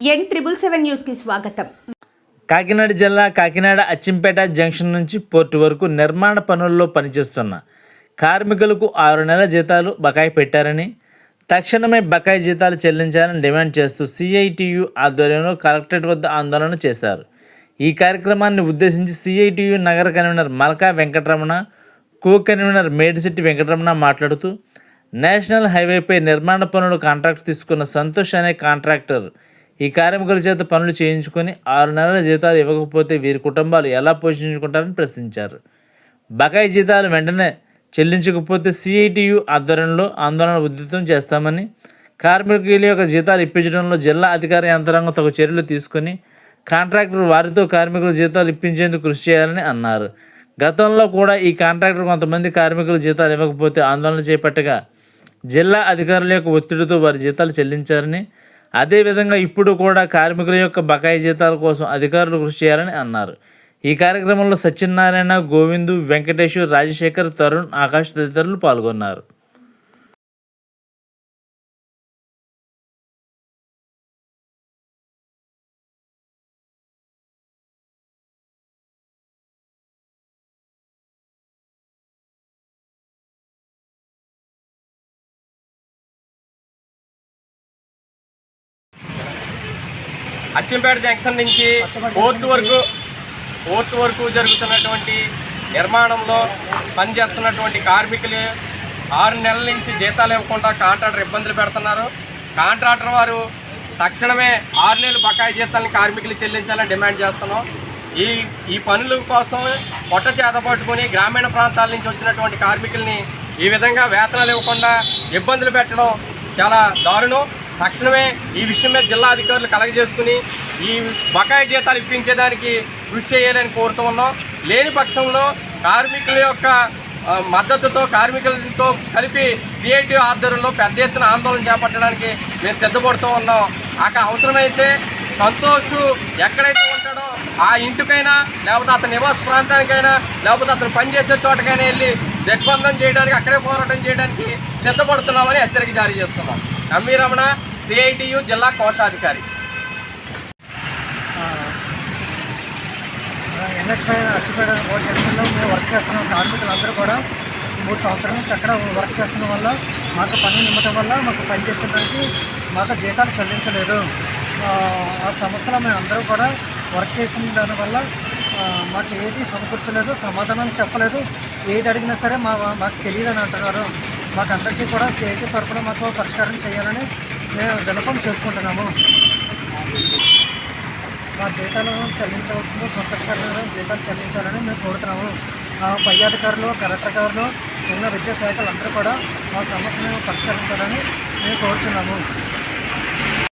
ఎన్ triple seven న్యూస్కి స్వాగతం. కాకినాడ జిల్లా కాకినాడ అచ్చింపేట జంక్షన్ నుంచి పోర్టు వరకు నిర్మాణ పనుల్లో పనిచేస్తున్న కార్మికులకు ఆరు నెలల జీతాలు బకాయి పెట్టారని తక్షణమే బకాయి జీతాలు చెల్లించాలని డిమాండ్ చేస్తూ సిఐటియు ఆధ్వర్యంలో కలెక్టరేట్ వద్ద ఆందోళన చేశారు. ఈ కార్యక్రమాన్ని ఉద్దేశించి సిఐటియు నగర convener Malka Venkataramana co convener Medisetti Venkataramana మాట్లాడుతూ నేషనల్ హైవేపై నిర్మాణ పనులు కాంట్రాక్ట్ తీసుకున్న సంతోష్ అనే కాంట్రాక్టర్ ఈ కార్మికుల చేత పనులు చేయించుకొని ఆరు నెలల జీతాలు ఇవ్వకపోతే వీరి కుటుంబాలు ఎలా పోషించుకుంటారని ప్రశ్నించారు. బకాయి జీతాలు వెంటనే చెల్లించకపోతే సిఐటియు ఆధ్వర్యంలో ఆందోళన ఉధృతం చేస్తామని కార్మికుల యొక్క జీతాలు ఇప్పించడంలో జిల్లా అధికార యంత్రాంగం తగు చర్యలు తీసుకొని కాంట్రాక్టర్ వారితో కార్మికుల జీతాలు ఇప్పించేందుకు కృషి చేయాలని అన్నారు. గతంలో కూడా ఈ కాంట్రాక్టర్ కొంతమంది కార్మికుల జీతాలు ఇవ్వకపోతే ఆందోళన చేపట్టగా జిల్లా అధికారుల యొక్క ఒత్తిడితో వారి జీతాలు చెల్లించారని అదేవిధంగా ఇప్పుడు కూడా కార్మికుల యొక్క బకాయి జీతాల కోసం అధికారులు కృషి చేయాలని అన్నారు. ఈ కార్యక్రమంలో సత్యనారాయణ గోవిందు వెంకటేశ్వర్ రాజశేఖర్ తరుణ్ ఆకాష్ తదితరులు పాల్గొన్నారు. అచ్చంపేట జంక్షన్ నుంచి ఫోర్త్ వరకు ఫోర్త్ వరకు జరుగుతున్నటువంటి నిర్మాణంలో పనిచేస్తున్నటువంటి కార్మికులు ఆరు నెలల నుంచి జీతాలు ఇవ్వకుండా కాంట్రాక్టర్ ఇబ్బందులు పెడుతున్నారు. కాంట్రాక్టర్ వారు తక్షణమే ఆరు నెలలు బకాయి జీతాలను కార్మికులు చెల్లించాలని డిమాండ్ చేస్తున్నాం. ఈ ఈ పనుల కోసం పొట్ట చేత పట్టుకుని గ్రామీణ ప్రాంతాల నుంచి వచ్చినటువంటి కార్మికుల్ని ఈ విధంగా వేతనాలు ఇవ్వకుండా ఇబ్బందులు పెట్టడం చాలా దారుణం. తక్షణమే ఈ విషయం మీద జిల్లా అధికారులు కలగజేసుకుని ఈ బకాయి జీతాలు ఇప్పించేదానికి కృషి చేయాలని కోరుతూ ఉన్నాం. లేని పక్షంలో కార్మికుల యొక్క మద్దతుతో కార్మికులతో కలిపి సిఐటి ఆధ్వర్యంలో పెద్ద ఎత్తున ఆందోళన చేపట్టడానికి మేము సిద్ధపడుతూ ఉన్నాం. అక్కడ అవసరమైతే సంతోష్ ఎక్కడైతే ఉంటాడో ఆ ఇంటికైనా లేకపోతే అతని నివాస ప్రాంతానికైనా లేకపోతే అతను పనిచేసే చోటకైనా వెళ్ళి దిగ్బంధం చేయడానికి అక్కడే పోరాటం చేయడానికి సిద్ధపడుతున్నామని హెచ్చరిక జారీ చేస్తున్నాం. ఎంవీ రమణ సిఐటియు జిల్లా కోశాధికారి. ఎన్హెచ్ఐ అచ్చిపేట జంక్షన్లో మేము వర్క్ చేస్తున్నాం. కార్మికులందరూ కూడా మూడు సంవత్సరాల నుంచి అక్కడ వర్క్ చేస్తున్న వల్ల మాకు పని నిమ్మటం వల్ల మాకు పని చేసేదానికి మాకు జీతాలు చెల్లించలేదు. ఆ, సంస్థలో మేము అందరూ కూడా వర్క్ చేసిన దానివల్ల మాకు ఏది సమకూర్చలేదు సమాధానం చెప్పలేదు. ఏది అడిగినా సరే మా మాకు తెలియదు అని అంటున్నారు. మాకు అందరికీ కూడా సేఫ్టీ తరఫున మాకు పరిష్కారం చేయాలని మేము వినపం చేసుకుంటున్నాము. మా జీతాలను చెల్లించవలసింది సొంత సంతోషకరమైన జీతాలు చెల్లించాలని మేము కోరుతున్నాము. ఆ పై అధికారులు కలెక్టర్ ఎన్నో ఉన్న విద్యాశాఖలు అందరూ కూడా మా సమస్యను పరిష్కరించాలని మేము కోరుతున్నాము